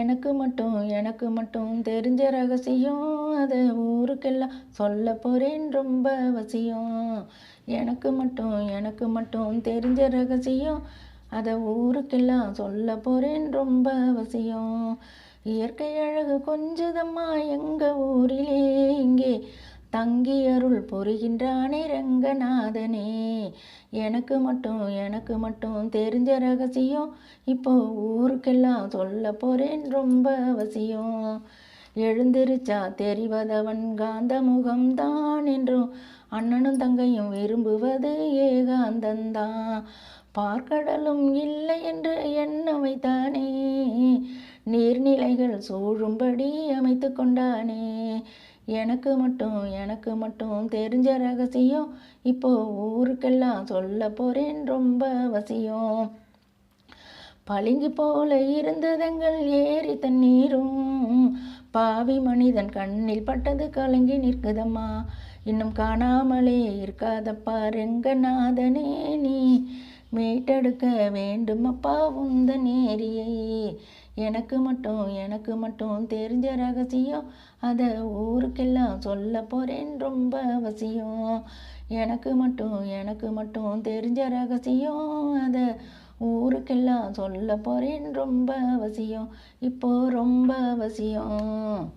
எனக்கு மட்டும் எனக்கு மட்டும் தெரிஞ்ச ரகசியம் அதை ஊருக்கெல்லாம் சொல்ல போகிறேன் ரொம்ப அவசியம். எனக்கு மட்டும் எனக்கு மட்டும் தெரிஞ்ச ரகசியம் அதை ஊருக்கெல்லாம் சொல்ல போகிறேன் ரொம்ப அவசியம். இயற்கை அழகு கொஞ்சதம்மா எங்கள் ஊரிலே இங்கே தங்கி அருள் புரிகின்றானே ரங்கநாதனே எனக்கு மட்டும் எனக்கு மட்டும் தெரிஞ்ச ரகசியம் இப்போ ஊருக்கெல்லாம் சொல்ல போகிறேன் ரொம்ப அவசியம். எழுந்திருச்சா தெரிவதவன் காந்த முகம்தான் என்றும் அண்ணனும் தங்கையும் விரும்புவது ஏகாந்தந்தான். பார்க்கடலும் இல்லை என்று எண்ண வைத்தானே. நீர்நிலைகள் சூழும்படி அமைத்து கொண்டானே. எனக்கு மட்டும் எனக்கு மட்டும் தெரிஞ்ச ரகசியம். இப்போ ஊருக்கெல்லாம் சொல்ல போறேன் ரொம்ப அவசியம். பளிங்கு போல இருந்ததெங்கள் ஏரி தண்ணீரும். பாவி மனிதன் கண்ணில் பட்டது கலங்கி நிற்குதம்மா. இன்னும் காணாமலே இருக்காதப்பா ரெங்கநாதனே நீ. மீட்டெடுக்க வேண்டுமப்பா உந்த நேரியை எனக்கு மட்டும் எனக்கு மட்டும் தெரிஞ்ச ரகசியம். அதை ஊருக்கெல்லாம் சொல்ல போகிறேன் ரொம்ப அவசியம். எனக்கு மட்டும் எனக்கு மட்டும் தெரிஞ்ச ரகசியம். அதை ஊருக்கெல்லாம் சொல்ல போகிறேன் ரொம்ப அவசியம். இப்போ ரொம்ப அவசியம்.